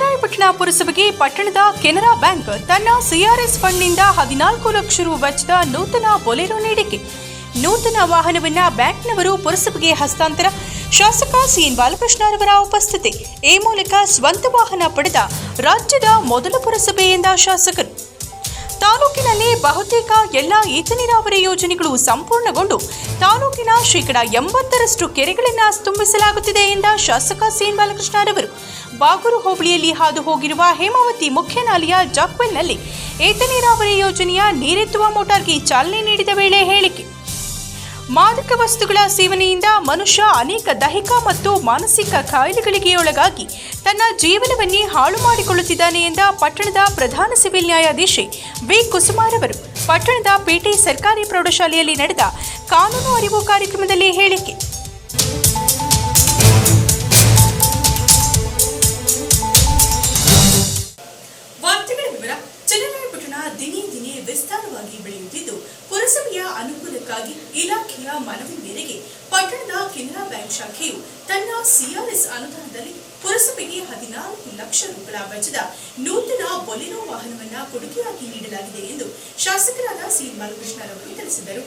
ಚನ್ನರಾಯಪಟ್ಟಣ ಪುರಸಭೆಗೆ ಪಟ್ಟಣದ ಕೆನರಾ ಬ್ಯಾಂಕ್ ತನ್ನ ಸಿಆರ್ಎಸ್ ಫಂಡ್ನಿಂದ ಹದಿನಾಲ್ಕು ಲಕ್ಷ ರು ವೆಚ್ಚದ ನೂತನ ಬೊಲೆರೋ ನೀಡಿಕೆ. ನೂತನ ವಾಹನವನ್ನ ಬ್ಯಾಂಕ್ನವರು ಪುರಸಭೆಗೆ ಹಸ್ತಾಂತರ. ಶಾಸಕ ಸಿಎನ್ ಬಾಲಕೃಷ್ಣರವರ ಉಪಸ್ಥಿತಿ. ಈ ಮೂಲಕ ಸ್ವಂತ ವಾಹನ ಪಡೆದ ರಾಜ್ಯದ ಮೊದಲ ಪುರಸಭೆ ಎಂದ ಶಾಸಕರು. ತಾಲೂಕಿನಲ್ಲಿ ಬಹುತೇಕ ಎಲ್ಲ ಏತ ನೀರಾವರಿ ಯೋಜನೆಗಳು ಸಂಪೂರ್ಣಗೊಂಡು ತಾಲೂಕಿನ ಶೇಕಡ ಎಂಬತ್ತರಷ್ಟು ಕೆರೆಗಳನ್ನು ತುಂಬಿಸಲಾಗುತ್ತಿದೆ ಎಂದ ಶಾಸಕ ಸಿಎನ್ ಬಾಲಕೃಷ್ಣರವರು ಬಾಗೂರು ಹೋಬಳಿಯಲ್ಲಿ ಹಾದು ಹೋಗಿರುವ ಹೇಮಾವತಿ ಮುಖ್ಯ ನಾಲೆಯ ಜಾಕ್ವೆಲ್ನಲ್ಲಿ ಏತ ನೀರಾವರಿ ಯೋಜನೆಯ ನೀರೆತ್ತುವ ಮೋಟಾರ್ಗೆ ಚಾಲನೆ ನೀಡಿದ ವೇಳೆ ಹೇಳಿಕೆ. ಮಾದಕ ವಸ್ತುಗಳ ಸೇವನೆಯಿಂದ ಮನುಷ್ಯ ಅನೇಕ ದೈಹಿಕ ಮತ್ತು ಮಾನಸಿಕ ಕಾಯಿಲೆಗಳಿಗೆ ಒಳಗಾಗಿ ತನ್ನ ಜೀವನವನ್ನೇ ಹಾಳು ಮಾಡಿಕೊಳ್ಳುತ್ತಿದ್ದಾನೆ ಎಂದ ಪಟ್ಟಣದ ಪ್ರಧಾನ ಸಿವಿಲ್ ನ್ಯಾಯಾಧೀಶೆ ವಿ. ಕುಸುಮಾರ್ ಅವರು. ಪಟ್ಟಣದ ಪೇಟೆ ಸರ್ಕಾರಿ ಪ್ರೌಢಶಾಲೆಯಲ್ಲಿ ನಡೆದ ಕಾನೂನು ಅರಿವು ಕಾರ್ಯಕ್ರಮದಲ್ಲಿ ಹೇಳಿಕೆ. ಪುರಸಭೆಯ ಅನುಕೂಲಕ್ಕಾಗಿ ಇಲಾಖೆಯ ಮನವಿ ಮೇರೆಗೆ ಪಟ್ಟಣದ ಕೆನರಾ ಬ್ಯಾಂಕ್ ಶಾಖೆಯು ತನ್ನ ಸಿಆರ್ಎಸ್ ಅನುದಾನದಲ್ಲಿ ಪುರಸಭೆಗೆ ಹದಿನಾಲ್ಕು ಲಕ್ಷ ರೂಪಾಯಿ ವೆಚ್ಚದ ನೂತನ ಬೊಲೆರೋ ವಾಹನವನ್ನ ಕೊಡುಗೆಯಾಗಿ ನೀಡಲಾಗಿದೆ ಎಂದು ಶಾಸಕರಾದ ಸಿ ಬಾಲಕೃಷ್ಣರವರು ತಿಳಿಸಿದರು.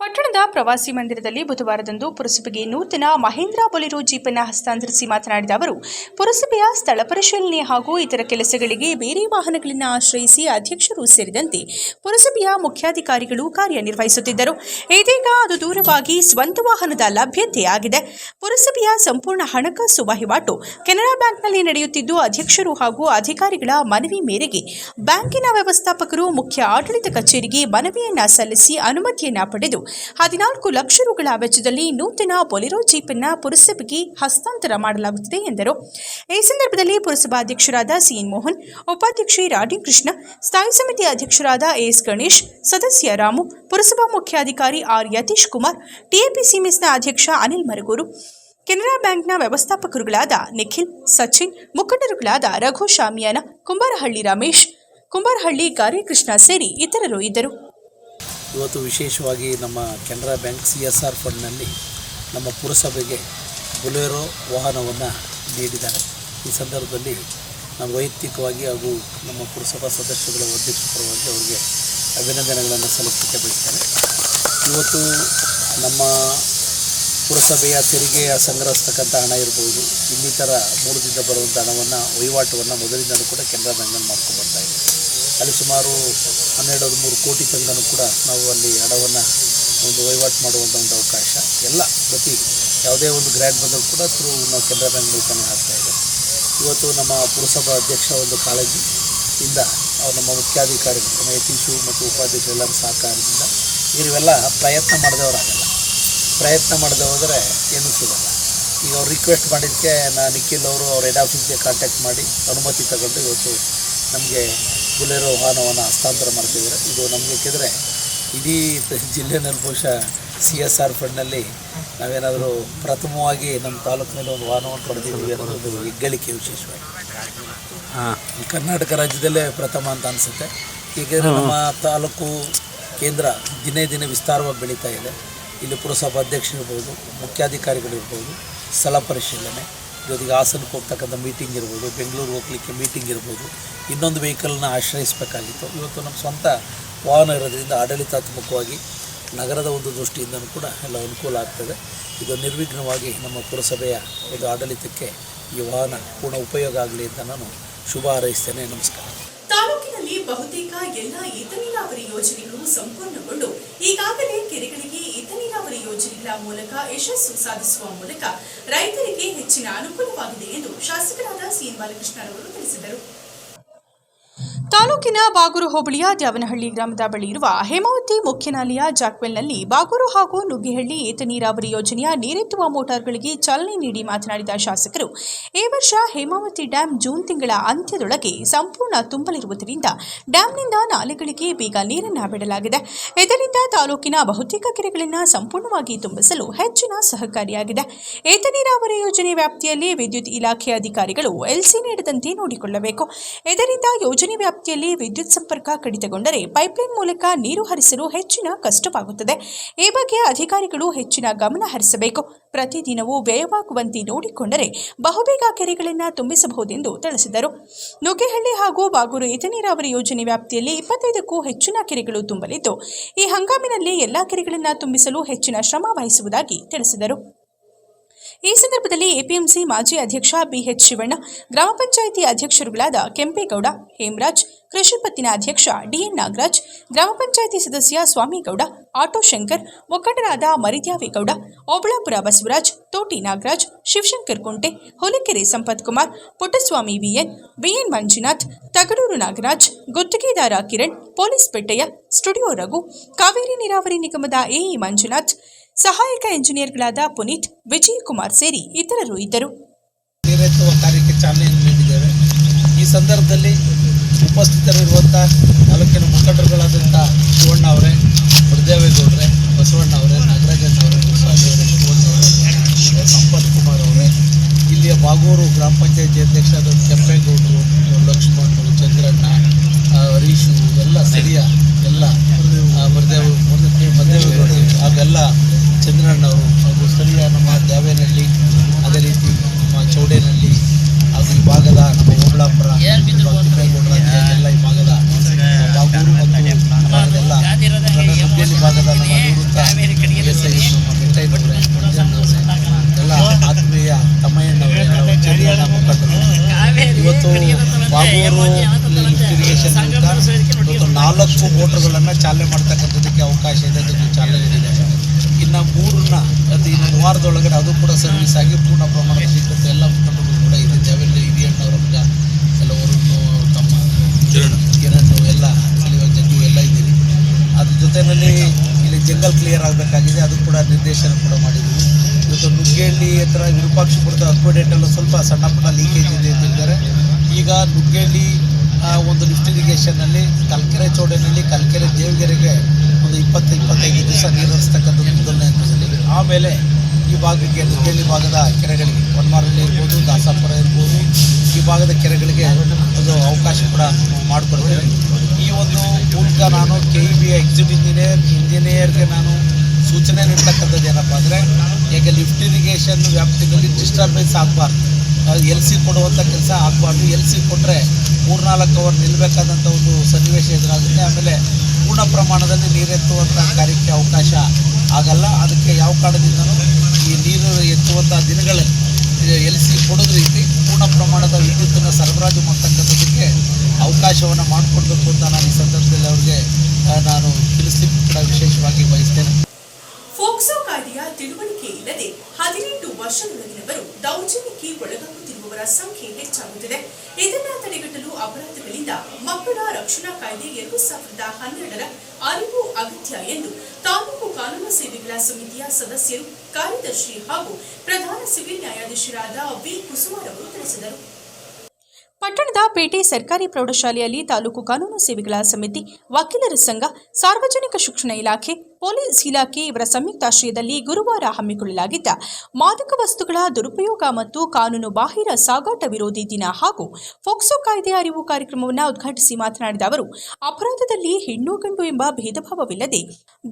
ಪಟ್ಟಣದ ಪ್ರವಾಸಿ ಮಂದಿರದಲ್ಲಿ ಬುಧವಾರದಂದು ಪುರಸಭೆಗೆ ನೂತನ ಮಹೇಂದ್ರ ಬೊಲೆರೋ ಜೀಪನ್ನು ಹಸ್ತಾಂತರಿಸಿ ಮಾತನಾಡಿದ ಅವರು, ಪುರಸಭೆಯ ಸ್ಥಳ ಪರಿಶೀಲನೆ ಹಾಗೂ ಇತರ ಕೆಲಸಗಳಿಗೆ ಬೇರೆ ವಾಹನಗಳನ್ನು ಆಶ್ರಯಿಸಿ ಅಧ್ಯಕ್ಷರು ಸೇರಿದಂತೆ ಪುರಸಭೆಯ ಮುಖ್ಯಾಧಿಕಾರಿಗಳು ಕಾರ್ಯನಿರ್ವಹಿಸುತ್ತಿದ್ದರು. ಇದೀಗ ಅದು ದೂರವಾಗಿ ಸ್ವಂತ ವಾಹನದ ಲಭ್ಯತೆ ಆಗಿದೆ. ಪುರಸಭೆಯ ಸಂಪೂರ್ಣ ಹಣಕಾಸು ವಹಿವಾಟು ಕೆನರಾ ಬ್ಯಾಂಕ್ನಲ್ಲಿ ನಡೆಯುತ್ತಿದ್ದು, ಅಧ್ಯಕ್ಷರು ಹಾಗೂ ಅಧಿಕಾರಿಗಳ ಮನವಿ ಮೇರೆಗೆ ಬ್ಯಾಂಕಿನ ವ್ಯವಸ್ಥಾಪಕರು ಮುಖ್ಯ ಆಡಳಿತ ಕಚೇರಿಗೆ ಮನವಿಯನ್ನು ಸಲ್ಲಿಸಿ ಅನುಮತಿಯನ್ನು ಪಡೆದು ಹದಿನಾಲ್ಕು ಲಕ್ಷ ರೂಗಳ ವೆಚ್ಚದಲ್ಲಿ ನೂತನ ಬೊಲೆರೋ ಜೀಪನ್ನ ಪುರಸಭೆಗೆ ಹಸ್ತಾಂತರ ಮಾಡಲಾಗುತ್ತಿದೆ ಎಂದರು. ಈ ಸಂದರ್ಭದಲ್ಲಿ ಪುರಸಭಾಧ್ಯಕ್ಷರಾದ ಸಿಎನ್ ಮೋಹನ್, ಉಪಾಧ್ಯಕ್ಷೆ ಕೃಷ್ಣ ಸ್ಥಾಯಿ ಸಮಿತಿ ಅಧ್ಯಕ್ಷರಾದ ಎಸ್ ಗಣೇಶ್, ಸದಸ್ಯ ರಾಮು, ಪುರಸಭಾ ಮುಖ್ಯಾಧಿಕಾರಿ ಆರ್ ಯತೀಶ್ ಕುಮಾರ್ ಟಿಎಪಿಸಿ ಮಿಸ್ನ ಅಧ್ಯಕ್ಷ ಅನಿಲ್ ಮರಗೂರು, ಕೆನರಾ ಬ್ಯಾಂಕ್ನ ವ್ಯವಸ್ಥಾಪಕರುಗಳಾದ ನಿಖಿಲ್, ಸಚಿನ್, ಮುಖಂಡರುಗಳಾದ ರಘು ಶಾಮಿಯಾನ, ಕುಂಬಾರಹಳ್ಳಿ ರಮೇಶ್, ಕುಂಬಾರಹಳ್ಳಿ ಕೃಷ್ಣ ಸೇರಿ ಇತರರು ಇದ್ದರು. ಇವತ್ತು ವಿಶೇಷವಾಗಿ ನಮ್ಮ Canara bank C S R ಫಂಡ್ನಲ್ಲಿ ನಮ್ಮ ಪುರಸಭೆಗೆ ಬೊಲೆರೋ ವಾಹನವನ್ನು ನೀಡಿದ್ದಾರೆ. ಈ ಸಂದರ್ಭದಲ್ಲಿ ನಾವು ವೈಯಕ್ತಿಕವಾಗಿ ಹಾಗೂ ನಮ್ಮ ಪುರಸಭಾ ಸದಸ್ಯಗಳ ಅಧ್ಯಕ್ಷ ಪರವಾಗಿ ಅವರಿಗೆ ಅಭಿನಂದನೆಗಳನ್ನು ಸಲ್ಲಿಸಲಿಕ್ಕೆ ಬಯಸ್ತೇನೆ. ಇವತ್ತು ನಮ್ಮ ಪುರಸಭೆಯ ತೆರಿಗೆಯ ಸಂಗ್ರಹಿಸ್ತಕ್ಕಂಥ ಹಣ ಇರ್ಬೋದು, ಇನ್ನಿತರ ಮೂಲದಿಂದ ಬರುವಂಥ ಹಣವನ್ನು ವಹಿವಾಟವನ್ನು ಮೊದಲಿಂದಲೂ ಕೂಡ ಕೆನರಾ ಬ್ಯಾಂಕ್ನಲ್ಲಿ ಮಾಡ್ಕೊಂಡು ಬರ್ತಾ ಇದೆ ಅಲ್ಲಿ ಸುಮಾರು ಹನ್ನೆರಡು, ಹದಿಮೂರು ಕೋಟಿ ತನಕನೂ ಕೂಡ ನಾವು ಅಲ್ಲಿ ಹಣವನ್ನು ಒಂದು ವಹಿವಾಟು ಮಾಡುವಂಥ ಒಂದು ಅವಕಾಶ. ಎಲ್ಲ ಪ್ರತಿ ಯಾವುದೇ ಒಂದು ಗ್ರ್ಯಾಂಡ್ ಬಂದರೂ ಕೂಡ ಥ್ರೂ ನಾವು ಕೆನರಾ ಬ್ಯಾಂಕ್ ಮೂಲಕನೇ ಆಗ್ತಾಯಿದೆ ಇವತ್ತು ನಮ್ಮ ಪುರಸಭಾ ಅಧ್ಯಕ್ಷ ಒಂದು ಕಾಳಜಿ ಇಂದ ಅವ್ರು ನಮ್ಮ ಮುಖ್ಯಾಧಿಕಾರಿಗಳು ನಮ್ಮ ಯತೀಶು ಮತ್ತು ಉಪಾಧ್ಯಕ್ಷರೆಲ್ಲರ ಸಹಕಾರದಿಂದ ಇವರೆಲ್ಲ ಪ್ರಯತ್ನ ಮಾಡಿದವರಾಗಲ್ಲ. ಪ್ರಯತ್ನ ಮಾಡದೆ ಹೋದರೆ ಏನೂ ಸಿಗಲ್ಲ. ಈಗ ಅವ್ರು ರಿಕ್ವೆಸ್ಟ್ ಮಾಡಿದ್ದಕ್ಕೆ ನಾನು ನಿಖಿಲ್ ಅವರು ಅವ್ರ ಹೆಡ್ ಆಫೀಸ್ಗೆ ಕಾಂಟ್ಯಾಕ್ಟ್ ಮಾಡಿ ಅನುಮತಿ ತಗೊಂಡು ಇವತ್ತು ನಮಗೆ ಬುಲೆರೋ ವಾಹನವನ್ನು ಹಸ್ತಾಂತರ ಮಾಡ್ತಿದ್ದಾರೆ. ಇದು ನಮಗೆ ಏಕೆಂದರೆ ಇಡೀ ಜಿಲ್ಲೆನಲ್ಲಿ ಬಹುಶಃ ಸಿ ಎಸ್ ಆರ್ ಫಂಡ್ನಲ್ಲಿ ನಾವೇನಾದರೂ ಪ್ರಥಮವಾಗಿ ನಮ್ಮ ತಾಲೂಕಿನಲ್ಲಿ ಒಂದು ವಾಹನವನ್ನು ಪಡೆದಿದ್ದೀವಿ ಅನ್ನೋದು ಹೆಗ್ಗಳಿಕೆ ವಿಶೇಷವಾಗಿ. ಹಾಂ. ಕರ್ನಾಟಕ ರಾಜ್ಯದಲ್ಲೇ ಪ್ರಥಮ ಅಂತ ಅನಿಸುತ್ತೆ. ಈಗ ನಮ್ಮ ತಾಲೂಕು ಕೇಂದ್ರ ದಿನೇ ದಿನೇ ವಿಸ್ತಾರವಾಗಿ ಬೆಳೀತಾ ಇದೆ. ಇಲ್ಲಿ ಪುರಸಭಾ ಅಧ್ಯಕ್ಷರಿರ್ಬೋದು ಮುಖ್ಯಾಧಿಕಾರಿಗಳಿರ್ಬೋದು ಸ್ಥಳ ಪರಿಶೀಲನೆ ಜೊತೆಗೆ ಹಾಸನಕ್ಕೆ ಹೋಗ್ತಕ್ಕಂಥ ಮೀಟಿಂಗ್ ಇರ್ಬೋದು ಬೆಂಗಳೂರು ಹೋಗ್ಲಿಕ್ಕೆ ಮೀಟಿಂಗ್ ಇರ್ಬೋದು, ಇನ್ನೊಂದು ವೆಹಿಕಲ್ನ ಆಶ್ರಯಿಸಬೇಕಾಗಿತ್ತು. ಇವತ್ತು ನಮ್ಮ ಸ್ವಂತ ವಾಹನ ಇರೋದ್ರಿಂದ ಆಡಳಿತಾತ್ಮಕವಾಗಿ ನಗರದ ಒಂದು ದೃಷ್ಟಿಯಿಂದನೂ ಕೂಡ ಎಲ್ಲ ಅನುಕೂಲ ಆಗ್ತದೆ. ಇದು ನಿರ್ವಿಘ್ನವಾಗಿ ನಮ್ಮ ಪುರಸಭೆಯ ಒಂದು ಆಡಳಿತಕ್ಕೆ ಈ ವಾಹನ ಪೂರ್ಣ ಉಪಯೋಗ ಆಗಲಿ ಅಂತ ನಾನು ಶುಭ ಹಾರೈಸ್ತೇನೆ. ನಮಸ್ಕಾರ. ತಾಲೂಕಿನಲ್ಲಿ ಬಹುತೇಕ ಎಲ್ಲ ಏತ ನೀರಾವರಿ ಯೋಜನೆಗಳು ಸಂಪೂರ್ಣಗೊಂಡು ಈಗಾಗಲೇ ಕೆರೆಗಳಿಗೆ ಯೋಜನೆಗಳ ಮೂಲಕ ಯಶಸ್ಸು ಸಾಧಿಸುವ ಮೂಲಕ ರೈತರಿಗೆ ಹೆಚ್ಚಿನ ಅನುಕೂಲವಾಗಿದೆ ಎಂದು ಶಾಸಕರಾದ ಸಿಎನ್ ಬಾಲಕೃಷ್ಣರವರು ತಿಳಿಸಿದರು. ತಾಲೂಕಿನ ಬಾಗೂರು ಹೋಬಳಿಯ ದ್ಯಾವನಹಳ್ಳಿ ಗ್ರಾಮದ ಬಳಿ ಇರುವ ಹೇಮಾವತಿ ಮುಖ್ಯ ನಾಲೆಯ ಜಾಕ್ವೆಲ್ನಲ್ಲಿ ಬಾಗೂರು ಹಾಗೂ ನುಗ್ಗಿಹಳ್ಳಿ ಏತ ನೀರಾವರಿ ಯೋಜನೆಯ ನೀರೆತ್ತುವ ಮೋಟಾರ್ಗಳಿಗೆ ಚಾಲನೆ ನೀಡಿ ಮಾತನಾಡಿದ ಶಾಸಕರು, ಈ ವರ್ಷ ಹೇಮಾವತಿ ಡ್ಯಾಂ ಜೂನ್ ತಿಂಗಳ ಅಂತ್ಯದೊಳಗೆ ಸಂಪೂರ್ಣ ತುಂಬಲಿರುವುದರಿಂದ ಡ್ಯಾಂನಿಂದ ನಾಲೆಗಳಿಗೆ ಬೇಗ ನೀರನ್ನು ಬಿಡಲಾಗಿದೆ. ಇದರಿಂದ ತಾಲೂಕಿನ ಬಹುತೇಕ ಕೆರೆಗಳನ್ನು ಸಂಪೂರ್ಣವಾಗಿ ತುಂಬಿಸಲು ಹೆಚ್ಚಿನ ಸಹಕಾರಿಯಾಗಿದೆ. ಏತ ನೀರಾವರಿ ಯೋಜನೆ ವ್ಯಾಪ್ತಿಯಲ್ಲಿ ವಿದ್ಯುತ್ ಇಲಾಖೆ ಅಧಿಕಾರಿಗಳು ಎಲ್ಸಿ ನೀಡದಂತೆ ನೋಡಿಕೊಳ್ಳಬೇಕು. ಇದರಿಂದ ಯೋಜನೆ ವ್ಯಾಪ್ತಿಯಲ್ಲಿ ವಿದ್ಯುತ್ ಸಂಪರ್ಕ ಕಡಿತಗೊಂಡರೆ ಪೈಪ್ಲೈನ್ ಮೂಲಕ ನೀರು ಹರಿಸಲು ಹೆಚ್ಚಿನ ಕಷ್ಟವಾಗುತ್ತದೆ. ಈ ಬಗ್ಗೆ ಅಧಿಕಾರಿಗಳು ಹೆಚ್ಚಿನ ಗಮನ ಹರಿಸಬೇಕು. ಪ್ರತಿದಿನವೂ ವ್ಯಯವಾಗುವಂತೆ ನೋಡಿಕೊಂಡರೆ ಬಹುಬೇಗ ಕೆರೆಗಳನ್ನು ತುಂಬಿಸಬಹುದೆಂದು ತಿಳಿಸಿದರು. ನುಗ್ಗೆಹಳ್ಳಿ ಹಾಗೂ ಬಾಗೂರು ಏತ ನೀರಾವರಿ ಯೋಜನೆ ವ್ಯಾಪ್ತಿಯಲ್ಲಿ ಇಪ್ಪತ್ತೈದಕ್ಕೂ ಹೆಚ್ಚಿನ ಕೆರೆಗಳು ತುಂಬಲಿದ್ದು, ಈ ಹಂಗಾಮಿನಲ್ಲಿ ಎಲ್ಲಾ ಕೆರೆಗಳನ್ನು ತುಂಬಿಸಲು ಹೆಚ್ಚಿನ ಶ್ರಮ ವಹಿಸುವುದಾಗಿ ತಿಳಿಸಿದರು. ಈ ಸಂದರ್ಭದಲ್ಲಿ ಎಪಿಎಂಸಿ ಮಾಜಿ ಅಧ್ಯಕ್ಷ ಬಿಎಚ್ ಶಿವಣ್ಣ, ಗ್ರಾಮ ಪಂಚಾಯಿತಿ ಅಧ್ಯಕ್ಷರುಗಳಾದ ಕೆಂಪೇಗೌಡ, ಹೇಮರಾಜ್ ಕೃಷಿ ಪತ್ತಿನ ಅಧ್ಯಕ್ಷ ಡಿಎನ್ ನಾಗರಾಜ್, ಗ್ರಾಮ ಪಂಚಾಯಿತಿ ಸದಸ್ಯ ಸ್ವಾಮಿಗೌಡ, ಆಟೋ ಶಂಕರ್, ಮುಖಂಡರಾದ ಮರಿದ್ಯಾವೇಗೌಡ ಓಬಳಾಪುರ ಬಸವರಾಜ್, ತೋಟಿ ನಾಗರಾಜ್, ಶಿವಶಂಕರ್ ಕುಂಟೆ, ಹೊಲಕೆರೆ ಸಂಪತ್ ಕುಮಾರ್, ಪುಟ್ಟಸ್ವಾಮಿ ವಿಎನ್, ಬಿಎನ್ ಮಂಜುನಾಥ್, ತಗಡೂರು ನಾಗರಾಜ್, ಗುತ್ತಿಗೆದಾರ ಕಿರಣ್, ಪೊಲೀಸ್ ಪೇಟೆಯ ಸ್ಟುಡಿಯೋ ರಘು, ಕಾವೇರಿ ನೀರಾವರಿ ನಿಗಮದ ಎಇ ಮಂಜುನಾಥ್ ಸಹಾಯಕ ಇಂಜಿನಿಯರ್ಗಳಾದ ಪುನೀತ್, ವಿಜಯಕುಮಾರ್ ಸೇರಿ ಇತರರು ಇದ್ದರು. ನೀರೆತ್ತುವ ಕಾರ್ಯಕ್ಕೆ ಚಾಲನೆಯನ್ನು ನೀಡಿದ್ದೇವೆ. ಈ ಸಂದರ್ಭದಲ್ಲಿ ಉಪಸ್ಥಿತರಿರುವಂಥ ತಾಲೂಕಿನ ಮುಖಂಡರುಗಳಾದಂಥ ಶಿವಣ್ಣ ಅವರೇ ಮೃದೇವೇಗೌಡ್ರೆ ಬಸವಣ್ಣ ಅವರೇ, ನಾಗರಾಜಣ್ಣ ಅವರೇ ಸಂಪತ್ ಕುಮಾರ್ ಅವರೇ, ಇಲ್ಲಿಯ ಬಾಗೂರು ಗ್ರಾಮ ಪಂಚಾಯತಿ ಅಧ್ಯಕ್ಷರಾದ ಕೆಂಪೇಗೌಡರು, ಲಕ್ಷ್ಮಣ್, ಚಂದ್ರಣ್ಣ ಹರೀಶು, ಎಲ್ಲ ಸ್ಥಳೀಯ ಎಲ್ಲ ಮರುದೇವ್ ಮರುದೇವ್ ಹಾಗೆಲ್ಲ ಚಂದ್ರಣ್ಣವರು ಹಾಗೂ ಸ್ಥಳೀಯ ನಮ್ಮ ದ್ಯಾವೇನಹಳ್ಳಿ ಅದೇ ರೀತಿ ನಮ್ಮ ಚೌಡೇನಹಳ್ಳಿ ಹಾಗೂ ಈ ಭಾಗದ ನಮ್ಮ ಓಬಳಾಪುರ ತಿಪ್ಪೇಗೌಡರ ಎಲ್ಲ ಈ ಭಾಗದ ಬಾಗೂರು ಮತ್ತು ಈ ಭಾಗದೆಲ್ಲ ನನ್ನ ನಮ್ಗೇಲಿ ಭಾಗದ ನಮ್ಮ ನಿವೃತ್ತ ಎಸ್ ಐ ನಮ್ಮ ಬೆಟ್ಟಯ್ಯನವರೇ ಮಂಜಣ್ಣವರೇ ಎಲ್ಲ ಆತ್ಮೀಯ ತಮ್ಮಯ್ಯನವರೇ ಎಲ್ಲ ಚಂದ್ರಣ್ಣ ಮುಖಂಡರು ಇವತ್ತು ಬಾಗೂರು ಲಿಫ್ಟ್ ಇರಿಗೇಷನ್ ಮೂಲಕ ಇವತ್ತು ನಾಲ್ಕು ಮೋಟ್ರ್ಗಳನ್ನು ಚಾಲನೆ ಮಾಡ್ತಕ್ಕಂಥದ್ದಕ್ಕೆ ಅವಕಾಶ ಇದೆ ಅದಕ್ಕೆ ಚಾಲನೆ ನೀಡಿದೆ ಇನ್ನು ಮೂರನ್ನ ಅದು ಇನ್ನೊಂದು ವಾರದೊಳಗಡೆ ಅದು ಕೂಡ ಸರ್ವಿಸ್ ಆಗಿ ಪೂರ್ಣ ಪ್ರಮಾಣದ ಸಿಗುತ್ತೆ ಎಲ್ಲ ಮುಖಂಡರು ಕೂಡ ಇದೆ. ಜಾವೆಲ್ಲ ಹಿರಿಯಣ್ಣವರ ಕೆಲವರು ತಮ್ಮ ಕಿರಣ್. ಎಲ್ಲ ಇವಾಗ ಜಗ್ಗು ಎಲ್ಲ ಇದ್ದೀವಿ ಅದ್ರ ಜೊತೆಯಲ್ಲಿ ಇಲ್ಲಿ ಜಂಗಲ್ ಕ್ಲಿಯರ್ ಆಗಬೇಕಾಗಿದೆ. ಅದು ಕೂಡ ನಿರ್ದೇಶನ ಕೂಡ ಮಾಡಿದ್ದೀವಿ. ಇವತ್ತು ನುಗ್ಗೇಹಳ್ಳಿ ಹತ್ರ ವಿರೂಪಾಕ್ಷಪುರದ ಅಕ್ವಡೇಟಲ್ಲೂ ಸ್ವಲ್ಪ ಸಣ್ಣ ಪುಟ್ಟ ಲೀಕೇಜ್ ಇದೆ ಅಂತ ಹೇಳಿದ್ದಾರೆ. ಈಗ ನುಗ್ಗೇಹಳ್ಳಿ ಒಂದು ಲಿಫ್ಟ್ ಇರಿಗೇಷನ್ನಲ್ಲಿ ಕಲ್ಕೆರೆ ಚೌಡೇನಹಳ್ಳಿ ಕಲ್ಕೆರೆ ದೇವಗೆರೆಗೆ ಒಂದು ಇಪ್ಪತ್ತು ಇಪ್ಪತ್ತೈದು ದಿವಸ ನೀರು ಹರಿಸ್ತಕ್ಕಂಥದ್ದು ಮೊದಲನೇ ಹಂತದಲ್ಲಿ ಆಮೇಲೆ ಈ ಭಾಗಕ್ಕೆ ನುಗ್ಗೇಲಿ ಭಾಗದ ಕೆರೆಗಳಿಗೆ ಹೊನ್ಮಾರಲ್ಲಿ ಇರ್ಬೋದು, ದಾಸಾಪುರ ಇರ್ಬೋದು ಈ ಭಾಗದ ಕೆರೆಗಳಿಗೆ ಒಂದು ಅವಕಾಶ ಕೂಡ ಮಾಡಿಕೊಡ್ತೇವೆ. ಈ ಒಂದು ಮೂಲಕ ನಾನು K E B exit engineer ಇಂಜಿನಿಯರ್ಗೆ ನಾನು ಸೂಚನೆ ನೀಡ್ತಕ್ಕಂಥದ್ದು ಏನಪ್ಪ ಅಂದರೆ ಈಗ ಲಿಫ್ಟ್ ಇರಿಗೇಷನ್ ವ್ಯಾಪ್ತಿಗಳಲ್ಲಿ ಡಿಸ್ಟರ್ಬೆನ್ಸ್ ಆಗಬಾರ್ದು. ಎಲ್ ಸಿ ಕೊಡುವಂಥ ಕೆಲಸ ಆಗಬಾರ್ದು. ಎಲ್ ಸಿ ಕೊಟ್ಟರೆ ಮೂರ್ನಾಲ್ಕು ಅವರ್ ನಿಲ್ಲಬೇಕಾದಂಥ ಒಂದು ಸನ್ನಿವೇಶ ಎದುರಾಗುತ್ತೆ. ಆಮೇಲೆ ಪೂರ್ಣ ಪ್ರಮಾಣದಲ್ಲಿ ನೀರೆತ್ತುವಂಥ ಕಾರ್ಯಕ್ಕೆ ಅವಕಾಶ ಆಗಲ್ಲ ಅದಕ್ಕೆ ಯಾವ ಕಾರಣದಿಂದನೂ ಈ ನೀರು ಎತ್ತುವಂಥ ದಿನಗಳಲ್ಲಿ ಎಲ್ಸಿ ಕೊಡೋದ್ ರೀತಿ ಪೂರ್ಣ ಪ್ರಮಾಣದ ವಿದ್ಯುತ್ತನ್ನು ಸರಬರಾಜು ಮಾಡ್ತಕ್ಕಂಥದ್ದಕ್ಕೆ ಅವಕಾಶವನ್ನು ಮಾಡಿಕೊಡ್ಬೇಕು ಅಂತ ನಾನು ಈ ಸಂದರ್ಭದಲ್ಲಿ ಅವ್ರಿಗೆ ನಾನು ತಿಳಿಸ್ಲಿಕ್ಕೆ ಕೂಡ ವಿಶೇಷವಾಗಿ ಬಯಸ್ತೇನೆ. ಫೋಕ್ಸೋ ಕಾಯ್ದೆಯ ತಿಳುವಳಿಕೆ ಇಲ್ಲದೆ ಹದಿನೆಂಟು ವರ್ಷದೊಳಗಿನವರು ದೌರ್ಜನ್ಯಕ್ಕೆ ಒಳಗಾಗುತ್ತಿರುವವರ ಸಂಖ್ಯೆ ಹೆಚ್ಚಾಗುತ್ತಿದೆ. ಇದನ್ನ ತಡೆಗಟ್ಟಲು ಅಪರಾಧಗಳಿಂದ ಮಕ್ಕಳ ರಕ್ಷಣಾ ಕಾಯ್ದೆ ಎರಡು ಸಾವಿರದ ಹನ್ನೆರಡರ ಅರಿವು ಅಗತ್ಯ ಎಂದು ತಾಲೂಕು ಕಾನೂನು ಸೇವೆಗಳ ಸಮಿತಿಯ ಸದಸ್ಯರು, ಕಾರ್ಯದರ್ಶಿ ಹಾಗೂ ಪ್ರಧಾನ ಸಿವಿಲ್ ನ್ಯಾಯಾಧೀಶರಾದ ವಿ. ಕುಸುಮಾರ್ ಅವರು ತಿಳಿಸಿದರು. ಪಟ್ಟಣದ ಪೇಟೆ ಸರ್ಕಾರಿ ಪ್ರೌಢಶಾಲೆಯಲ್ಲಿ ತಾಲೂಕು ಕಾನೂನು ಸೇವೆಗಳ ಸಮಿತಿ ವಕೀಲರ ಸಂಘ ಸಾರ್ವಜನಿಕ ಶಿಕ್ಷಣ ಇಲಾಖೆ ಪೊಲೀಸ್ ಇಲಾಖೆ ಇವರ ಸಂಯುಕ್ತಾಶ್ರಯದಲ್ಲಿ ಗುರುವಾರ ಹಮ್ಮಿಕೊಳ್ಳಲಾಗಿದ್ದ ಮಾದಕ ವಸ್ತುಗಳ ದುರುಪಯೋಗ ಮತ್ತು ಕಾನೂನು ಬಾಹಿರ ಸಾಗಾಟ ವಿರೋಧಿ ದಿನ ಹಾಗೂ ಫೋಕ್ಸೊ ಕಾಯ್ದೆ ಅರಿವು ಕಾರ್ಯಕ್ರಮವನ್ನು ಉದ್ಘಾಟಿಸಿ ಮಾತನಾಡಿದ ಅವರು, ಅಪರಾಧದಲ್ಲಿ ಹೆಣ್ಣು ಗಂಡು ಎಂಬ ಭೇದಭಾವವಿಲ್ಲದೆ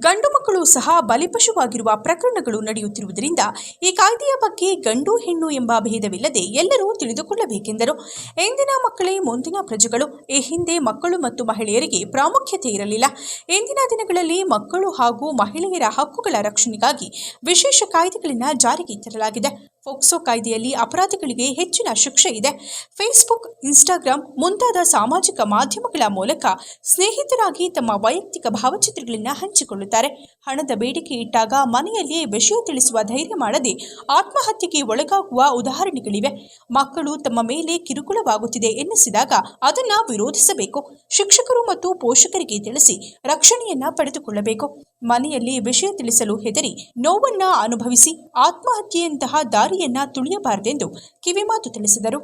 ಗಂಡು ಮಕ್ಕಳು ಸಹ ಬಲಿಪಶುವಾಗಿರುವ ಪ್ರಕರಣಗಳು ನಡೆಯುತ್ತಿರುವುದರಿಂದ ಈ ಕಾಯ್ದೆಯ ಬಗ್ಗೆ ಗಂಡು ಹೆಣ್ಣು ಎಂಬ ಭೇದವಿಲ್ಲದೆ ಎಲ್ಲರೂ ತಿಳಿದುಕೊಳ್ಳಬೇಕೆಂದರು. ಎಂದಿನ ಮಕ್ಕಳೇ ಮುಂದಿನ ಪ್ರಜೆಗಳು, ಈ ಹಿಂದೆ ಮಕ್ಕಳು ಮತ್ತು ಮಹಿಳೆಯರಿಗೆ ಪ್ರಾಮುಖ್ಯತೆ ಇರಲಿಲ್ಲ. ಇಂದಿನ ದಿನಗಳಲ್ಲಿ ಮಕ್ಕಳು ಹಾಗೂ ಮಹಿಳೆಯರ ಹಕ್ಕುಗಳ ರಕ್ಷಣೆಗಾಗಿ ವಿಶೇಷ ಕಾಯ್ದೆಗಳನ್ನು ಜಾರಿಗೆ ತರಲಾಗಿದೆ. ಫೋಕ್ಸೋ ಕಾಯ್ದೆಯಲ್ಲಿ ಅಪರಾಧಿಗಳಿಗೆ ಹೆಚ್ಚಿನ ಶಿಕ್ಷೆ ಇದೆ. ಫೇಸ್ಬುಕ್ ಇನ್ಸ್ಟಾಗ್ರಾಂ ಮುಂತಾದ ಸಾಮಾಜಿಕ ಮಾಧ್ಯಮಗಳ ಮೂಲಕ ಸ್ನೇಹಿತರಾಗಿ ತಮ್ಮ ವೈಯಕ್ತಿಕ ಭಾವಚಿತ್ರಗಳನ್ನು ಹಂಚಿಕೊಳ್ಳುತ್ತಾರೆ. ಹಣದ ಬೇಡಿಕೆ ಇಟ್ಟಾಗ ಮನೆಯಲ್ಲಿಯೇ ವಿಷಯ ತಿಳಿಸುವ ಧೈರ್ಯ ಮಾಡದೆ ಆತ್ಮಹತ್ಯೆಗೆ ಒಳಗಾಗುವ ಉದಾಹರಣೆಗಳಿವೆ. ಮಕ್ಕಳು ತಮ್ಮ ಮೇಲೆ ಕಿರುಕುಳವಾಗುತ್ತಿದೆ ಎನ್ನಿಸಿದಾಗ ಅದನ್ನು ವಿರೋಧಿಸಬೇಕು. ಶಿಕ್ಷಕರು ಮತ್ತು ಪೋಷಕರಿಗೆ ತಿಳಿಸಿ ರಕ್ಷಣೆಯನ್ನ ಪಡೆದುಕೊಳ್ಳಬೇಕು. ಮನೆಯಲ್ಲಿ ವಿಷಯ ತಿಳಿಸಲು ಹೆದರಿ ನೋವನ್ನ ಅನುಭವಿಸಿ ಆತ್ಮಹತ್ಯೆಯಂತಹ ದಾರಿಯನ್ನ ತುಳಿಯಬಾರದೆಂದು ಕಿವಿಮಾತು ತಿಳಿಸಿದರು.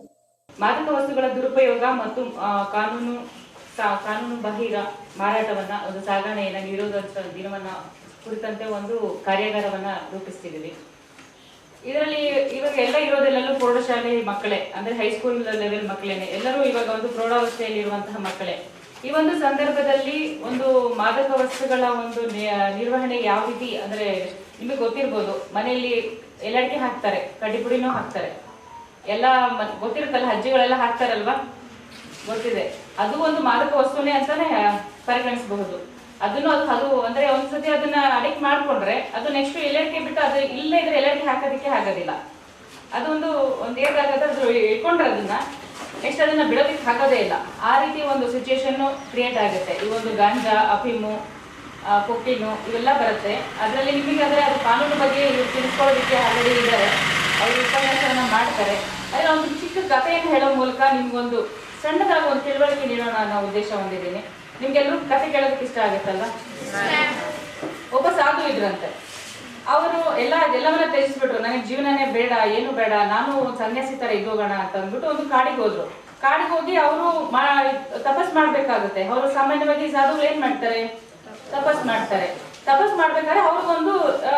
ಮಾದಕ ವಸ್ತುಗಳ ದುರುಪಯೋಗ ಮತ್ತು ಕಾನೂನು ಕಾನೂನು ಬಾಹಿರ ಮಾರಾಟವನ್ನ, ಒಂದು ಸಾಗಣೆಯನ್ನ ನಿರೋಧಿಸುವ ದಿನವನ್ನ ಕುರಿತಂತೆ ಒಂದು ಕಾರ್ಯಾಗಾರವನ್ನ ರೂಪಿಸ್ತಿದ್ದೀವಿ. ಇದರಲ್ಲಿ ಇವಾಗ ಎಲ್ಲ ಇರೋದೆಲ್ಲೂ ಪ್ರೌಢಶಾಲೆ ಮಕ್ಕಳೇ, ಅಂದ್ರೆ ಹೈಸ್ಕೂಲ್ ಲೆವೆಲ್ ಮಕ್ಕಳೇನೆ. ಎಲ್ಲರೂ ಇವಾಗ ಒಂದು ಪ್ರೌಢಾವಸ್ಥೆಯಲ್ಲಿ ಇರುವಂತಹ ಮಕ್ಕಳೇ. ಈ ಒಂದು ಸಂದರ್ಭದಲ್ಲಿ ಒಂದು ಮಾದಕ ವಸ್ತುಗಳ ಒಂದು ನಿರ್ವಹಣೆ ಯಾವ ರೀತಿ, ಅಂದ್ರೆ ನಿಮಗೆ ಗೊತ್ತಿರ್ಬೋದು, ಮನೆಯಲ್ಲಿ ಎಲ್ಲಡಿಕೆ ಹಾಕ್ತಾರೆ, ಕಡ್ಡಿ ಪುಡಿನೂ ಹಾಕ್ತಾರೆ. ಎಲ್ಲ ಗೊತ್ತಿರುತ್ತಲ್ಲ ಹಜ್ಜಿಗಳೆಲ್ಲ ಹಾಕ್ತಾರಲ್ವಾ? ಗೊತ್ತಿದೆ. ಅದು ಒಂದು ಮಾದಕ ವಸ್ತುನೇ ಅಂತಾನೆ ಪರಿಗಣಿಸಬಹುದು. ಅದನ್ನು ಅದು ಅದು ಅಂದ್ರೆ ಒಂದ್ಸತಿ ಅದನ್ನ ಅಡಿಕ್ಟ್ ಮಾಡ್ಕೊಂಡ್ರೆ, ಅದು ನೆಕ್ಸ್ಟ್ ಎಲ್ಲಡಿಕೆ ಬಿಟ್ಟು ಅದು ಇಲ್ಲೇ ಇದ್ರೆ ಎಲ್ಲಡಿಕೆ ಹಾಕೋದಕ್ಕೆ ಆಗೋದಿಲ್ಲ. ಅದೊಂದು, ಒಂದು ಅದು ಇಟ್ಕೊಂಡ್ರೆ ಅದನ್ನ ನೆಕ್ಸ್ಟ್ ಅದನ್ನ ಬಿಡೋದಕ್ಕೆ ಹಾಕೋದೇ ಇಲ್ಲ. ಆ ರೀತಿ ಒಂದು ಸಿಚುಯೇಷನ್ ಕ್ರಿಯೇಟ್ ಆಗುತ್ತೆ. ಈ ಒಂದು ಗಾಂಜಾ, ಅಫೀಮು ಆ, ಇವೆಲ್ಲ ಬರುತ್ತೆ. ಅದರಲ್ಲಿ ನಿಮಗೆ ಅಂದರೆ ಅದು ಕಾನೂನು ಬಗ್ಗೆ ತಿಳಿಸ್ಕೊಳ್ಳೋದಕ್ಕೆ ಆಲ್ರೆಡಿ ಇದ್ದಾರೆ. ಅವರು ಉಪನ್ಯಾಸವನ್ನ ಮಾಡ್ತಾರೆ. ಆದರೆ ಒಂದು ಚಿಕ್ಕ ಕಥೆಯನ್ನು ಹೇಳೋ ಮೂಲಕ ನಿಮ್ಗೊಂದು ಸಣ್ಣದಾಗಿ ಒಂದು ತಿಳುವಳಿಕೆ ನೀಡೋಣ ಅನ್ನೋ ಉದ್ದೇಶ ಹೊಂದಿದ್ದೀನಿ. ನಿಮ್ಗೆಲ್ಲರೂ ಕಥೆ ಕೇಳೋದಕ್ಕೆ ಇಷ್ಟ ಆಗುತ್ತಲ್ಲ ಒಬ್ಬ ಸಾಧು ಇದ್ರಂತೆ. ಅವರು ಎಲ್ಲ ಎಲ್ಲವನ್ನ ತ್ಯಜಿಸ್ಬಿಟ್ರು ನನಗೆ ಜೀವನನೇ ಬೇಡ ಏನು ಬೇಡ ನಾನು ಸನ್ಯಾಸಿ ತರ ಇದ್ದೋಗೋಣ ಅಂತ ಅಂದ್ಬಿಟ್ಟು ಒಂದು ಕಾಡಿಗೆ ಹೋದ್ರು. ಕಾಡಿಗೆ ಹೋಗಿ ಅವರು ತಪಸ್ ಮಾಡ್ಬೇಕಾಗುತ್ತೆ. ಅವರು ಸಾಮಾನ್ಯವಾಗಿ ಸಾಧುಗಳು ಏನು ಮಾಡ್ತಾರೆ? ತಪಸ್ ಮಾಡ್ತಾರೆ. ತಪಸ್ ಮಾಡ್ಬೇಕಾದ್ರೆ ಅವ್ರಿಗೊಂದು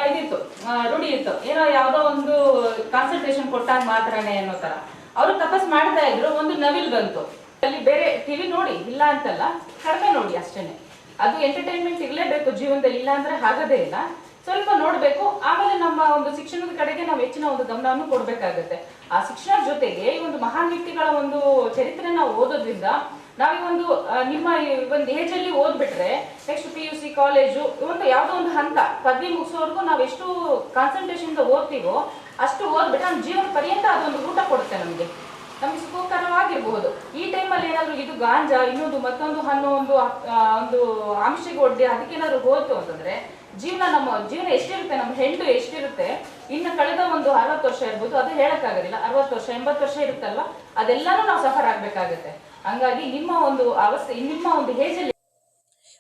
ಇದಿತ್ತು ರೂಢಿ ಇತ್ತು. ಏನೋ ಯಾವ್ದೋ ಒಂದು ಕಾನ್ಸಂಟ್ರೇಷನ್ ಕೊಟ್ಟಾಗ ಮಾತ್ರನೇ ಅನ್ನೋ ತರ. ಅವರು ತಪಸ್ ಮಾಡ್ತಾ ಇದ್ರು, ಒಂದು ನವಿಲ್ ಬಂತು. ಅಲ್ಲಿ ಬೇರೆ ಟಿವಿ ನೋಡಿ, ಇಲ್ಲ ಅಂತಲ್ಲ ಕಡಿಮೆ ನೋಡಿ ಅಷ್ಟೇನೆ. ಅದು ಎಂಟರ್ಟೈನ್ಮೆಂಟ್ ಇರಲೇಬೇಕು, ಜೀವನದಲ್ಲಿ, ಇಲ್ಲ ಅಂದ್ರೆ ಆಗದೇ ಇಲ್ಲ. ಸ್ವಲ್ಪ ನೋಡ್ಬೇಕು, ಆಮೇಲೆ ನಮ್ಮ ಒಂದು ಶಿಕ್ಷಣದ ಕಡೆಗೆ ನಾವು ಹೆಚ್ಚಿನ ಒಂದು ಗಮನವನ್ನು ಕೊಡಬೇಕಾಗುತ್ತೆ. ಆ ಶಿಕ್ಷಣ ಜೊತೆಗೆ ಈ ಒಂದು ಮಹಾನ್ ವ್ಯಕ್ತಿಗಳ ಒಂದು ಚರಿತ್ರೆ ಓದೋದ್ರಿಂದ ನಾವು ಈ ಒಂದು ನಿಮ್ಮ ಒಂದು ಏಜ್ ಅಲ್ಲಿ ಓದ್ಬಿಟ್ರೆ next P U C college ಒಂದು ಯಾವುದೋ ಒಂದು ಹಂತ, ಪದವಿ ಮುಗಿಸೋವರೆಗೂ ನಾವು ಎಷ್ಟು ಕಾನ್ಸಂಟ್ರೇಷನ್ ಓದ್ತೀವೋ ಅಷ್ಟು ಓದ್ಬಿಟ್ರೆ ನಮ್ಮ ಜೀವನ ಪರ್ಯಂತ ಅದೊಂದು ಊಟ ಕೊಡುತ್ತೆ ನಮಗೆ. ನಮಗೆ ಸುಖಕರವಾಗಿರ್ಬಹುದು ಈ ಟೈಮಲ್ಲಿ ಏನಾದರೂ ಇದು ಗಾಂಜಾ, ಇನ್ನೊಂದು ಮತ್ತೊಂದು ಹಣ್ಣು, ಒಂದು ಒಂದು ಆಮಿಷಗೆ ಒಡ್ಡಿ ಅದಕ್ಕೇನಾದ್ರು ಹೋಯ್ತು ಅಂತಂದ್ರೆ, ಜೀವನ ನಮ್ಮ, ಜೀವನ ಎಷ್ಟಿರುತ್ತೆ, ನಮ್ಮ ಹೆಂಡು ಎಷ್ಟಿರುತ್ತೆ, ಇನ್ನು ಕಳೆದ ಒಂದು ಅರವತ್ತು ವರ್ಷ ಇರ್ಬೋದು, ಅದು ಹೇಳಕ್ಕಾಗೋದಿಲ್ಲ. ಅರವತ್ತು ವರ್ಷ, ಎಂಬತ್ತು ವರ್ಷ ಇರುತ್ತಲ್ವ? ಅದೆಲ್ಲಾನು ನಾವು ಸಫರ್ ಆಗ್ಬೇಕಾಗತ್ತೆ. ಹಂಗಾಗಿ ನಿಮ್ಮ ಒಂದು ಅವಸ್ಥೆ, ನಿಮ್ಮ ಒಂದು ಹೇಜಲ್ಲಿ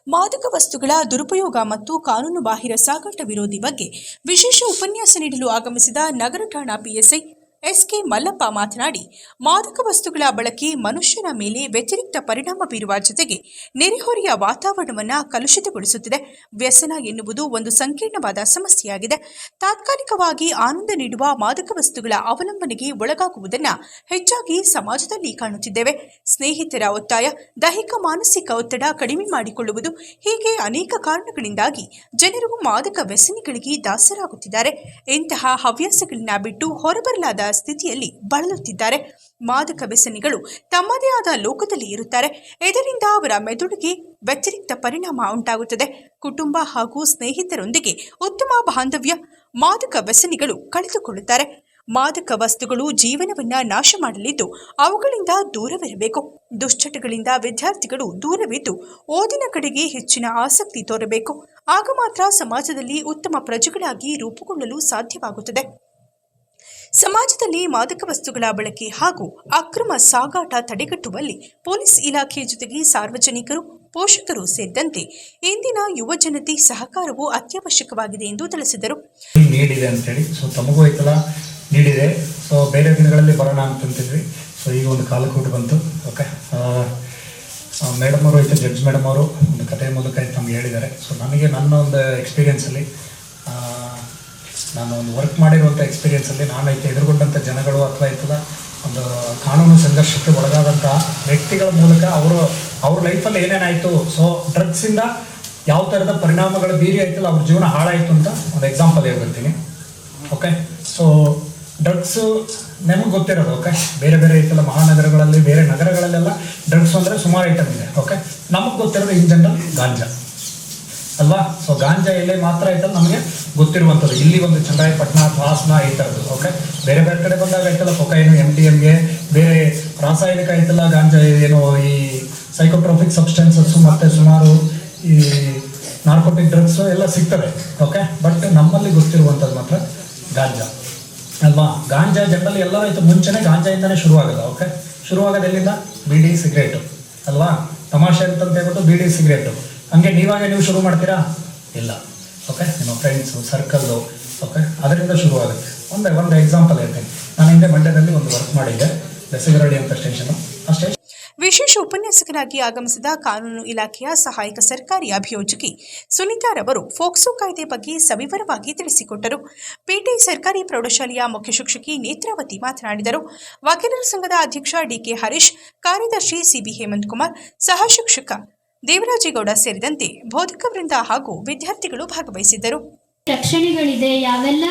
ಮಾದಕ ವಸ್ತುಗಳ ದುರುಪಯೋಗ ಮತ್ತು ಕಾನೂನು ಬಾಹಿರ ಸಾಗಾಟ ವಿರೋಧಿ ಬಗ್ಗೆ ವಿಶೇಷ ಉಪನ್ಯಾಸ ನೀಡಲು ಆಗಮಿಸಿದ ನಗರ ಠಾಣಾ ಪಿಎಸ್ಐ ಎಸ್ಕೆ ಮಲ್ಲಪ್ಪ ಮಾತನಾಡಿ, ಮಾದಕ ವಸ್ತುಗಳ ಬಳಕೆ ಮನುಷ್ಯನ ಮೇಲೆ ವ್ಯತಿರಿಕ್ತ ಪರಿಣಾಮ ಬೀರುವ ಜೊತೆಗೆ ನೆರೆಹೊರೆಯ ವಾತಾವರಣವನ್ನು ಕಲುಷಿತಗೊಳಿಸುತ್ತಿದೆ. ವ್ಯಸನ ಎನ್ನುವುದು ಒಂದು ಸಂಕೀರ್ಣವಾದ ಸಮಸ್ಯೆಯಾಗಿದೆ. ತಾತ್ಕಾಲಿಕವಾಗಿ ಆನಂದ ನೀಡುವ ಮಾದಕ ವಸ್ತುಗಳ ಅವಲಂಬನೆಗೆ ಒಳಗಾಗುವುದನ್ನು ಹೆಚ್ಚಾಗಿ ಸಮಾಜದಲ್ಲಿ ಕಾಣುತ್ತಿದ್ದೇವೆ. ಸ್ನೇಹಿತರ ಒತ್ತಾಯ, ದೈಹಿಕ ಮಾನಸಿಕ ಒತ್ತಡ ಕಡಿಮೆ ಮಾಡಿಕೊಳ್ಳುವುದು ಹೀಗೆ ಅನೇಕ ಕಾರಣಗಳಿಂದಾಗಿ ಜನರು ಮಾದಕ ವ್ಯಸನಿಗಳಿಗೆ ದಾಸರಾಗುತ್ತಿದ್ದಾರೆ. ಇಂತಹ ಹವ್ಯಾಸಗಳನ್ನ ಬಿಟ್ಟು ಹೊರಬರಲಾದ ಸ್ಥಿತಿಯಲ್ಲಿ ಬಳಲುತ್ತಿದ್ದಾರೆ. ಮಾದಕ ವ್ಯಸನಿಗಳು ತಮ್ಮದೇ ಆದ ಲೋಕದಲ್ಲಿ ಇರುತ್ತಾರೆ. ಇದರಿಂದ ಅವರ ಮೆದುಳಿಗೆ ವ್ಯತಿರಿಕ್ತ ಪರಿಣಾಮ ಉಂಟಾಗುತ್ತದೆ. ಕುಟುಂಬ ಹಾಗೂ ಸ್ನೇಹಿತರೊಂದಿಗೆ ಉತ್ತಮ ಬಾಂಧವ್ಯ, ಮಾದಕ ವ್ಯಸನಿಗಳು ಕಳೆದುಕೊಳ್ಳುತ್ತಾರೆ. ಮಾದಕ ವಸ್ತುಗಳು ಜೀವನವನ್ನ ನಾಶ ಮಾಡಲಿದ್ದು ಅವುಗಳಿಂದ ದೂರವಿರಬೇಕು. ದುಶ್ಚಟಗಳಿಂದ ವಿದ್ಯಾರ್ಥಿಗಳು ದೂರವಿದ್ದು ಓದಿನ ಕಡೆಗೆ ಹೆಚ್ಚಿನ ಆಸಕ್ತಿ ತೋರಬೇಕು. ಆಗ ಮಾತ್ರ ಸಮಾಜದಲ್ಲಿ ಉತ್ತಮ ಪ್ರಜೆಗಳಾಗಿ ರೂಪುಗೊಳ್ಳಲು ಸಾಧ್ಯವಾಗುತ್ತದೆ. ಸಮಾಜದಲ್ಲಿ ಮಾದಕ ವಸ್ತುಗಳ ಬಳಕೆ ಹಾಗೂ ಅಕ್ರಮ ಸಾಗಾಟ ತಡೆಗಟ್ಟುವಲ್ಲಿ ಪೊಲೀಸ್ ಇಲಾಖೆ ಜೊತೆಗೆ ಸಾರ್ವಜನಿಕರು, ಪೋಷಕರು ಸೇರಿದಂತೆ ಇಂದಿನ ಯುವ ಜನತೆ ಸಹಕಾರವು ಅತ್ಯವಶ್ಯಕವಾಗಿದೆ ಎಂದು ತಿಳಿಸಿದರು. ನೀಡಿದೆ ಅಂತೇಳಿ. ಸೊ ತಮಗೂ ಐತಲ್ಲ ನೀಡಿದೆ. ಸೊ ಬೇರೆ ದಿನಗಳಲ್ಲಿ ಬರೋಣ ಅಂತಂತಿದ್ವಿ ಸೊ ಈಗ ಒಂದು ಕಾಲಕೂಟ ಬಂತು. ಓಕೆ ಮೇಡಮ್ ಅವರು ಐತೆ ಜಡ್ಜ್ ಮೇಡಮ್ ಅವರು ಒಂದು ಕಥೆ ಮೂಲಕ ನಮ್ಗೆ ಹೇಳಿದ್ದಾರೆ. ಸೊ ನನಗೆ ನನ್ನ ಒಂದು ಎಕ್ಸ್ಪೀರಿಯನ್ಸಲ್ಲಿ ನಾನು ಒಂದು ವರ್ಕ್ ಮಾಡಿರುವಂಥ ಎಕ್ಸ್ಪೀರಿಯೆನ್ಸಲ್ಲಿ ನಾನು ಐತೆ ಎದುರುಗೊಂಡಂಥ ಜನಗಳು ಅಥವಾ ಇರ್ತದ ಒಂದು ಕಾನೂನು ಸಂಘರ್ಷಕ್ಕೆ ಒಳಗಾದಂಥ ವ್ಯಕ್ತಿಗಳ ಮೂಲಕ ಅವರು, ಅವ್ರ ಲೈಫಲ್ಲಿ ಏನೇನಾಯಿತು ಸೊ ಡ್ರಗ್ಸಿಂದ ಯಾವ ಥರದ ಪರಿಣಾಮಗಳು ಬೀರಿ ಆಯ್ತಲ್ಲ, ಅವ್ರ ಜೀವನ ಹಾಳಾಯಿತು ಅಂತ ಒಂದು ಎಕ್ಸಾಂಪಲ್ ಹೇಳ್ಬಿಡ್ತೀನಿ. ಓಕೆ ಸೊ ಡ್ರಗ್ಸು ನಮಗೆ ಗೊತ್ತಿರೋದು ಓಕೆ ಬೇರೆ ಬೇರೆ ಐತಲ್ಲ ಮಹಾನಗರಗಳಲ್ಲಿ, ಬೇರೆ ನಗರಗಳಲ್ಲೆಲ್ಲ ಡ್ರಗ್ಸ್ ಅಂದರೆ ಸುಮಾರು ಐಟಮ್ ಇದೆ ಓಕೆ ನಮಗೆ ಗೊತ್ತಿರೋದು ಇನ್ ಜನರಲ್ ಗಾಂಜಾ. ಅಲ್ವಾ ಸೊ ಗಾಂಜಾ ಎಲೆ ಮಾತ್ರ ಐತಲ್ಲ ನಮಗೆ? ಗೊತ್ತಿರುವಂಥದ್ದು. ಇಲ್ಲಿ ಒಂದು ಚಂದ್ರಾಯಪಟ್ಟಣ ಅಥವಾ ಹಾಸನ ಈ ಥರದ್ದು. ಓಕೆ ಬೇರೆ ಬೇರೆ ಕಡೆ ಬಂದಾಗ ಐತಲ್ಲ? ಕೊಕೈನು ಎಂ ಡಿ ಎಮ್ಗೆ ಬೇರೆ ರಾಸಾಯನಿಕ ಐತಲ್ಲ ಗಾಂಜಾ ಏನು ಈ ಸೈಕೋಟ್ರೋಫಿಕ್ ಸಬ್ಸ್ಟೆನ್ಸಸ್ಸು ಮತ್ತು ಸುಮಾರು ಈ ನಾರ್ಕೋಟಿಕ್ ಡ್ರಗ್ಸು ಎಲ್ಲ ಸಿಗ್ತವೆ. ಓಕೆ ಬಟ್ ನಮ್ಮಲ್ಲಿ ಗೊತ್ತಿರುವಂಥದ್ದು ಮಾತ್ರ ಗಾಂಜಾ. ಅಲ್ವಾ? ಗಾಂಜಾ ಜನರಲ್ಲಿ ಎಲ್ಲರೂ ಆಯ್ತು ಮುಂಚೆನೇ ಗಾಂಜಾಯಿಂದನೇ ಶುರುವಾಗಲ್ಲ ಓಕೆ ಶುರುವಾಗೋದು ಎಲ್ಲಿಂದ? ಬಿಡಿ, ಸಿಗರೇಟು. ಅಲ್ವಾ? ತಮಾಷೆ ಅಂತಂತ ಹೇಳ್ಬಿಟ್ಟು ಬಿಡಿ, ಸಿಗರೇಟು. ಹಂಗೆ ನೀವಾಗೆ ನೀವು ಶುರು ಮಾಡ್ತೀರಾ? ಇಲ್ಲ. ಓಕೆ ನಿಮ್ಮ ಫ್ರೆಂಡ್ಸು ಸರ್ಕಲ್ಲು ಓಕೆ ಅದರಿಂದ ಶುರುವಾಗುತ್ತೆ. ಒಂದು ಒಂದು ಎಕ್ಸಾಂಪಲ್ ಹೇಳ್ತೀನಿ. ನಾನು ಹಿಂದೆ ಮಂಡ್ಯದಲ್ಲಿ ಒಂದು ವರ್ಕ್ ಮಾಡಿದ್ದೆ. ಬೆಸಗರಡಿ ಅಂತ ಸ್ಟೇಷನು ಸ್ಟೇಷನ್ ವಿಶೇಷ ಉಪನ್ಯಾಸಕರಾಗಿ ಆಗಮಿಸಿದ ಕಾನೂನು ಇಲಾಖೆಯ ಸಹಾಯಕ ಸರ್ಕಾರಿ ಅಭಿಯೋಜಕಿ ಸುನೀತಾರವರು ಫೋಕ್ಸೋ ಕಾಯ್ದೆ ಬಗ್ಗೆ ಸವಿವರವಾಗಿ ತಿಳಿಸಿಕೊಟ್ಟರು. ಪೇಟೆ ಸರ್ಕಾರಿ ಪ್ರೌಢಶಾಲೆಯ ಮುಖ್ಯ ಶಿಕ್ಷಕಿ ನೇತ್ರಾವತಿ ಮಾತನಾಡಿದರು. ವಕೀಲರ ಸಂಘದ ಅಧ್ಯಕ್ಷ ಡಿಕೆ ಹರೀಶ್, ಕಾರ್ಯದರ್ಶಿ ಸಿಬಿ ಹೇಮಂತ್ ಕುಮಾರ್, ಸಹ ಶಿಕ್ಷಕ ದೇವರಾಜೇಗೌಡ ಸೇರಿದಂತೆ ಬೋಧಕ ವೃಂದ ಹಾಗೂ ವಿದ್ಯಾರ್ಥಿಗಳು ಭಾಗವಹಿಸಿದ್ದರು. ರಕ್ಷಣೆಗಳಿದೆ, ಯಾವೆಲ್ಲ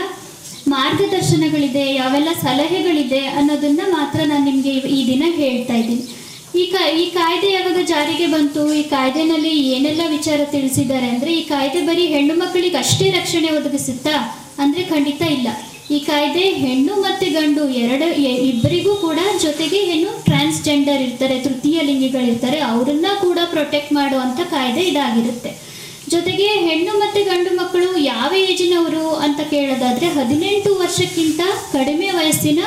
ಮಾರ್ಗದರ್ಶನಗಳಿದೆ, ಯಾವೆಲ್ಲ ಸಲಹೆಗಳಿದೆ ಅನ್ನೋದನ್ನ ಮಾತ್ರ ನಾನು ನಿಮಗೆ ಈ ದಿನ ಹೇಳ್ತಾ ಇದ್ದೀನಿ. ಈ ಕಾ ಈ ಕಾಯ್ದೆ ಯಾವಾಗ ಜಾರಿಗೆ ಬಂತು, ಈ ಕಾಯ್ದೆನಲ್ಲಿ ಏನೆಲ್ಲ ವಿಚಾರ ತಿಳಿಸಿದ್ದಾರೆ ಅಂದರೆ, ಈ ಕಾಯ್ದೆ ಬರೀ ಹೆಣ್ಣು ಮಕ್ಕಳಿಗೆ ಅಷ್ಟೇ ರಕ್ಷಣೆ ಒದಗಿಸುತ್ತಾ ಅಂದರೆ ಖಂಡಿತ ಇಲ್ಲ. ಈ ಕಾಯ್ದೆ ಹೆಣ್ಣು ಮತ್ತು ಗಂಡು ಎರಡು ಇಬ್ಬರಿಗೂ ಕೂಡ ಜೊತೆಗೆ ಏನು ಟ್ರಾನ್ಸ್ಜೆಂಡರ್ ಇರ್ತಾರೆ, ತೃತೀಯ ಲಿಂಗಿಗಳಿರ್ತಾರೆ, ಅವರನ್ನ ಕೂಡ ಪ್ರೊಟೆಕ್ಟ್ ಮಾಡುವಂಥ ಕಾಯ್ದೆ ಇದಾಗಿರುತ್ತೆ. ಜೊತೆಗೆ ಹೆಣ್ಣು ಮತ್ತು ಗಂಡು ಮಕ್ಕಳು ಯಾವ ಏಜಿನವರು ಅಂತ ಕೇಳೋದಾದ್ರೆ ಹದಿನೆಂಟು ವರ್ಷಕ್ಕಿಂತ ಕಡಿಮೆ ವಯಸ್ಸಿನ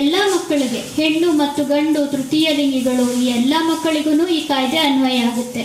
ಎಲ್ಲ ಮಕ್ಕಳಿಗೆ, ಹೆಣ್ಣು ಮತ್ತು ಗಂಡು, ತೃತೀಯ ಲಿಂಗಿಗಳು, ಈ ಎಲ್ಲ ಮಕ್ಕಳಿಗೂ ಈ ಕಾಯ್ದೆ ಅನ್ವಯ ಆಗುತ್ತೆ.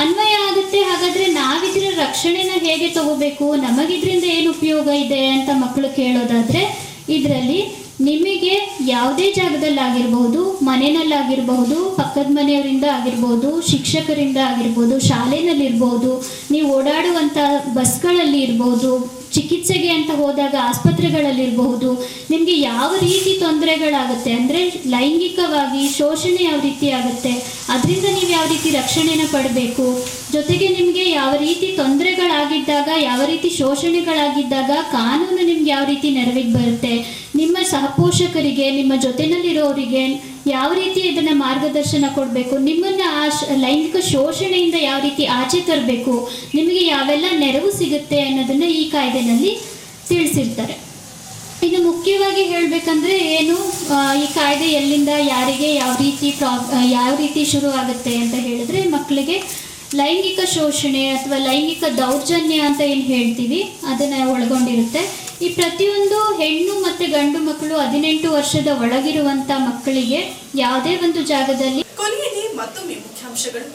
ಅನ್ವಯ ಆಗುತ್ತೆ. ಹಾಗಾದ್ರೆ ನಾವಿದ್ರ ರಕ್ಷಣೆನ ಹೇಗೆ ತಗೋಬೇಕು? ನಮಗಿದ್ರಿಂದ ಏನು ಉಪಯೋಗ ಇದೆ ಅಂತ ಮಕ್ಕಳು ಕೇಳೋದಾದ್ರೆ, ಇದರಲ್ಲಿ ನಿಮಗೆ ಯಾವುದೇ ಜಾಗದಲ್ಲಾಗಿರ್ಬಹುದು ಮನೆಯಲ್ಲಾಗಿರಬಹುದು ಪಕ್ಕದ ಮನೆಯವರಿಂದ ಆಗಿರ್ಬೋದು, ಶಿಕ್ಷಕರಿಂದ ಆಗಿರ್ಬೋದು, ಶಾಲೆನಲ್ಲಿರ್ಬೋದು, ನೀವು ಓಡಾಡುವಂಥ ಬಸ್ಗಳಲ್ಲಿ ಇರ್ಬೋದು ಚಿಕಿತ್ಸೆಗೆ ಅಂತ ಹೋದಾಗ ಆಸ್ಪತ್ರೆಗಳಲ್ಲಿರಬಹುದು. ನಿಮಗೆ ಯಾವ ರೀತಿ ತೊಂದರೆಗಳಾಗುತ್ತೆ ಅಂದರೆ ಲೈಂಗಿಕವಾಗಿ ಶೋಷಣೆ ಯಾವ ರೀತಿ ಆಗುತ್ತೆ, ಅದರಿಂದ ನೀವು ಯಾವ ರೀತಿ ರಕ್ಷಣೆನ ಪಡಬೇಕು, ಜೊತೆಗೆ ನಿಮಗೆ ಯಾವ ರೀತಿ ತೊಂದರೆಗಳಾಗಿದ್ದಾಗ, ಯಾವ ರೀತಿ ಶೋಷಣೆಗಳಾಗಿದ್ದಾಗ ಕಾನೂನು ನಿಮ್ಗೆ ಯಾವ ರೀತಿ ನೆರವಿಗೆ ಬರುತ್ತೆ, ನಿಮ್ಮ ಸಹಪೋಷಕರಿಗೆ, ನಿಮ್ಮ ಜೊತೆನಲ್ಲಿರೋರಿಗೆ ಯಾವ ರೀತಿ ಇದನ್ನ ಮಾರ್ಗದರ್ಶನ ಕೊಡಬೇಕು? ನಿಮ್ಮನ್ನ ಆ ಲೈಂಗಿಕ ಶೋಷಣೆಯಿಂದ ಯಾವ ರೀತಿ ಆಚೆ ತರಬೇಕು? ನಿಮಗೆ ಯಾವೆಲ್ಲ ನೆರವು ಸಿಗುತ್ತೆ ಅನ್ನೋದನ್ನ ಈ ಕಾಯ್ದೆನಲ್ಲಿ ತಿಳಿಸಿರ್ತಾರೆ. ಇನ್ನು ಮುಖ್ಯವಾಗಿ ಹೇಳಬೇಕಂದ್ರೆ ಏನು? ಈ ಕಾಯ್ದೆ ಎಲ್ಲಿಂದ, ಯಾರಿಗೆ, ಯಾವ ರೀತಿ ಯಾವ ರೀತಿ ಶುರು ಆಗುತ್ತೆ ಅಂತ ಹೇಳಿದ್ರೆ ಮಕ್ಕಳಿಗೆ ಲೈಂಗಿಕ ಶೋಷಣೆ ಅಥವಾ ಲೈಂಗಿಕ ದೌರ್ಜನ್ಯ ಅಂತ ಏನು ಹೇಳ್ತೀವಿ, ಅದನ್ನು ಒಳಗೊಂಡಿರುತ್ತೆ. ಈ ಪ್ರತಿಯೊಂದು ಹೆಣ್ಣು ಮತ್ತು ಗಂಡು ಮಕ್ಕಳು ಹದಿನೆಂಟು ವರ್ಷದ ಒಳಗಿರುವಂತ ಮಕ್ಕಳಿಗೆ ಯಾವುದೇ ಒಂದು ಜಾಗದಲ್ಲಿ ಕೊನೆಯಲ್ಲಿ ಮತ್ತೊಮ್ಮೆ ಮುಖ್ಯಾಂಶಗಳು.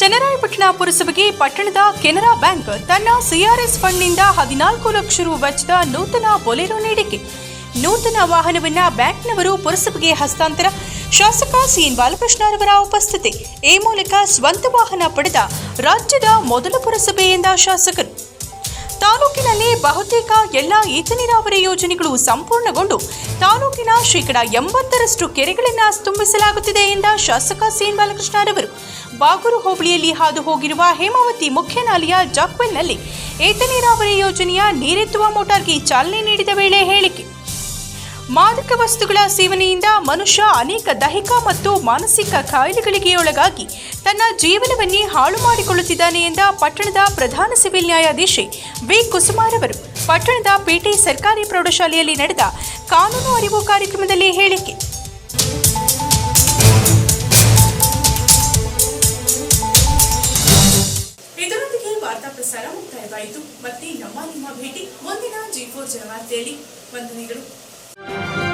ಚನ್ನರಾಯಪಟ್ಟಣ ಪುರಸಭೆಗೆ ಪಟ್ಟಣದ ಕೆನರಾ ಬ್ಯಾಂಕ್ ತನ್ನ ಸಿಆರ್ಎಸ್ ಫಂಡ್ನಿಂದ ಹದಿನಾಲ್ಕು ಲಕ್ಷ ರು ವೆಚ್ಚದ ನೂತನ ಬೊಲೆರೋ ನೀಡಿಕೆ. ನೂತನ ವಾಹನವನ್ನ ಬ್ಯಾಂಕ್ನವರು ಪುರಸಭೆಗೆ ಹಸ್ತಾಂತರ. ಶಾಸಕ ಸಿಎನ್ ಬಾಲಕೃಷ್ಣರವರ ಉಪಸ್ಥಿತಿ. ಈ ಮೂಲಕ ಸ್ವಂತ ವಾಹನ ಪಡೆದ ರಾಜ್ಯದ ಮೊದಲ ಪುರಸಭೆ ಎಂದ ಶಾಸಕರು. ತಾಲೂಕಿನಲ್ಲಿ ಬಹುತೇಕ ಎಲ್ಲ ಏತ ನೀರಾವರಿ ಯೋಜನೆಗಳು ಸಂಪೂರ್ಣಗೊಂಡು ತಾಲೂಕಿನ ಶೇಕಡಾ ಎಂಬತ್ತರಷ್ಟು ಕೆರೆಗಳನ್ನು ತುಂಬಿಸಲಾಗುತ್ತಿದೆ ಎಂದ ಶಾಸಕ ಸಿಎನ್ ಬಾಲಕೃಷ್ಣರವರು. ಬಾಗೂರು ಹೋಬಳಿಯಲ್ಲಿ ಹಾದು ಹೋಗಿರುವ ಹೇಮಾವತಿ ಮುಖ್ಯ ನಾಲೆಯ ಜಾಕ್ವೆಲ್ನಲ್ಲಿ ಏತ ನೀರಾವರಿ ಯೋಜನೆಯ ನೀರೆತ್ತುವ ಮೋಟಾರ್ಗೆ ಚಾಲನೆ ನೀಡಿದ ವೇಳೆ ಹೇಳಿಕೆ. ಮಾದಕ ವಸ್ತುಗಳ ಸೇವನೆಯಿಂದ ಮನುಷ್ಯ ಅನೇಕ ದೈಹಿಕ ಮತ್ತು ಮಾನಸಿಕ ಕಾಯಿಲೆಗಳಿಗೆ ಒಳಗಾಗಿ ತನ್ನ ಜೀವನವನ್ನೇ ಹಾಳು ಮಾಡಿಕೊಳ್ಳುತ್ತಿದ್ದಾನೆ ಎಂದ ಪಟ್ಟಣದ ಪ್ರಧಾನ ಸಿವಿಲ್ ನ್ಯಾಯಾಧೀಶೆ ವಿ. ಕುಸುಮಾರವರು ಪಟ್ಟಣದ ಪೇಟೆ ಸರ್ಕಾರಿ ಪ್ರೌಢಶಾಲೆಯಲ್ಲಿ ನಡೆದ ಕಾನೂನು ಅರಿವು ಕಾರ್ಯಕ್ರಮದಲ್ಲಿ ಹೇಳಿಕೆ. ಪ್ರಸಾರ ಮುಕ್ತಾಯವಾಯಿತು. ಮತ್ತೆ ನಮ್ಮ ನಿಮ್ಮ ಭೇಟಿ ಮುಂದಿನ ಜಿ ಫೋರ್ ಜನವಾರ್ತೆಯಲ್ಲಿ ವಂದನೆಗಳು. Thank you.